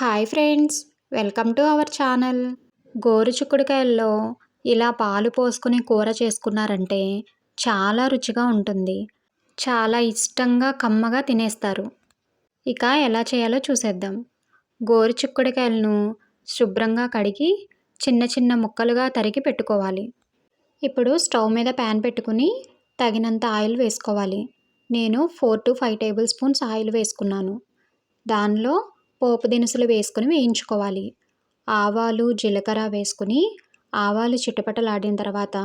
Hi friends welcome to our channel. గోరు చిక్కుడుకాయల్లో ఇలా పాలు పోసుకుని కూర చేసుకున్నారంటే చాలా రుచిగా ఉంటుంది. చాలా ఇష్టంగా కమ్మగా తినేస్తారు. ఇక ఎలా చేయాలో చూసేద్దాం. గోరు చిక్కుడుకాయలను శుభ్రంగా కడిగి చిన్న చిన్న ముక్కలుగా తరిగి పెట్టుకోవాలి. ఇప్పుడు స్టవ్ మీద ప్యాన్ పెట్టుకుని తగినంత ఆయిల్ వేసుకోవాలి. నేను four to five tablespoons oil వేసుకున్నాను. దానిలో పోపు దినుసులు వేసుకుని వేయించుకోవాలి. ఆవాలు జీలకర్ర వేసుకుని ఆవాలు చిటపటలాడిన తర్వాత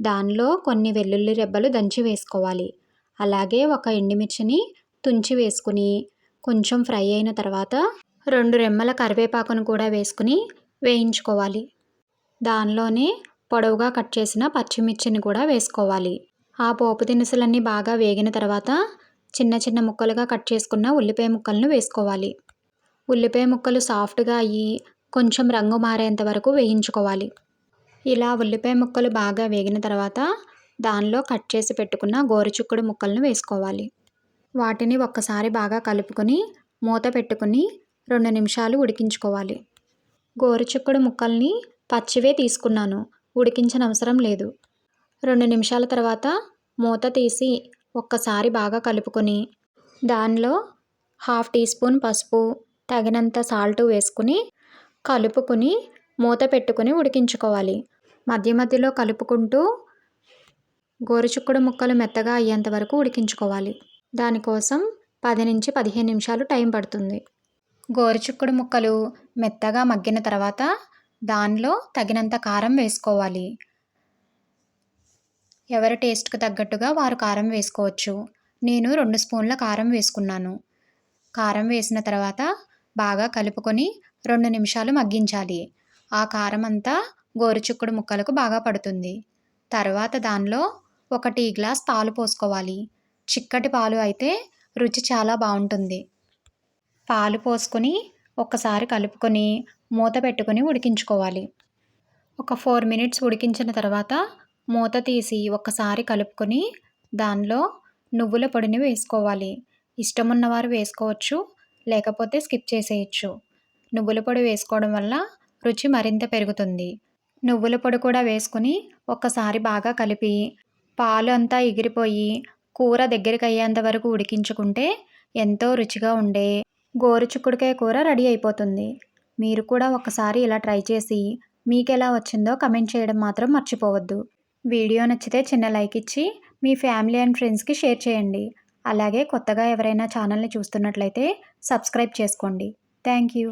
దానిలో కొన్ని వెల్లుల్లి రెబ్బలు దంచి వేసుకోవాలి. అలాగే ఒక ఎండుమిర్చిని తుంచి వేసుకుని కొంచెం ఫ్రై అయిన తర్వాత రెండు రెమ్మల కరివేపాకును కూడా వేసుకుని వేయించుకోవాలి. దానిలోనే పొడవుగా కట్ చేసిన పచ్చిమిర్చిని కూడా వేసుకోవాలి. ఆ పోపు దినుసులన్నీ బాగా వేగిన తర్వాత చిన్న చిన్న ముక్కలుగా కట్ చేసుకున్న ఉల్లిపాయ ముక్కలను వేసుకోవాలి. ఉల్లిపాయ ముక్కలు సాఫ్ట్గా అయ్యి కొంచెం రంగు మారేంత వరకు వేయించుకోవాలి. ఇలా ఉల్లిపాయ ముక్కలు బాగా వేగిన తర్వాత దానిలో కట్ చేసి పెట్టుకున్న గోరుచుక్కుడు ముక్కలను వేసుకోవాలి. వాటిని ఒక్కసారి బాగా కలుపుకొని మూత పెట్టుకుని రెండు నిమిషాలు ఉడికించుకోవాలి. గోరుచుక్కుడు ముక్కల్ని పచ్చివే తీసుకున్నాను ఉడికించిన అవసరం లేదు. రెండు నిమిషాల తర్వాత మూత తీసి ఒక్కసారి బాగా కలుపుకొని దానిలో హాఫ్ టీ స్పూన్ పసుపు తగినంత సాల్ట్ వేసుకుని కలుపుకొని మూత పెట్టుకుని ఉడికించుకోవాలి. మధ్య మధ్యలో కలుపుకుంటూ గోరుచుక్కుడు ముక్కలు మెత్తగా అయ్యేంత వరకు ఉడికించుకోవాలి. దానికోసం పది నుంచి పదిహేను నిమిషాలు టైం పడుతుంది. గోరుచుక్కుడు ముక్కలు మెత్తగా మగ్గిన తర్వాత దానిలో తగినంత కారం వేసుకోవాలి. ఎవరి టేస్ట్కి తగ్గట్టుగా వారు కారం వేసుకోవచ్చు. నేను రెండు స్పూన్ల కారం వేసుకున్నాను. కారం వేసిన తర్వాత బాగా కలుపుకొని రెండు నిమిషాలు మగ్గించాలి. ఆ కారం అంతా గోరుచుక్కుడు ముక్కలకు బాగా పడుతుంది. తర్వాత దానిలో ఒక టీ గ్లాస్ పాలు పోసుకోవాలి. చిక్కటి పాలు అయితే రుచి చాలా బాగుంటుంది. పాలు పోసుకొని ఒక్కసారి కలుపుకొని మూత పెట్టుకొని ఉడికించుకోవాలి. ఒక ఫోర్ మినిట్స్ ఉడికించిన తర్వాత మూత తీసి ఒక్కసారి కలుపుకొని దానిలో నువ్వుల పొడిని వేసుకోవాలి. ఇష్టం ఉన్నవారు వేసుకోవచ్చు. లేకపోతే స్కిప్ చేసేయచ్చు. నువ్వుల పొడి వేసుకోవడం వల్ల రుచి మరింత పెరుగుతుంది. నువ్వుల పొడి కూడా వేసుకుని ఒక్కసారి బాగా కలిపి పాలు అంతా ఎగిరిపోయి కూర దగ్గరికి అయ్యేంత వరకు ఉడికించుకుంటే ఎంతో రుచిగా ఉండే గోరుచుక్కుడుకాయ కూర రెడీ అయిపోతుంది. మీరు కూడా ఒకసారి ఇలా ట్రై చేసి మీకు ఎలా వచ్చిందో కమెంట్ చేయడం మాత్రం మర్చిపోవద్దు. వీడియో నచ్చితే చిన్న లైక్ ఇచ్చి మీ ఫ్యామిలీ అండ్ ఫ్రెండ్స్కి షేర్ చేయండి. అలాగే కొత్తగా ఎవరైనా ఛానల్ని చూస్తున్నట్లయితే సబ్స్క్రైబ్ చేసుకోండి. Thank you.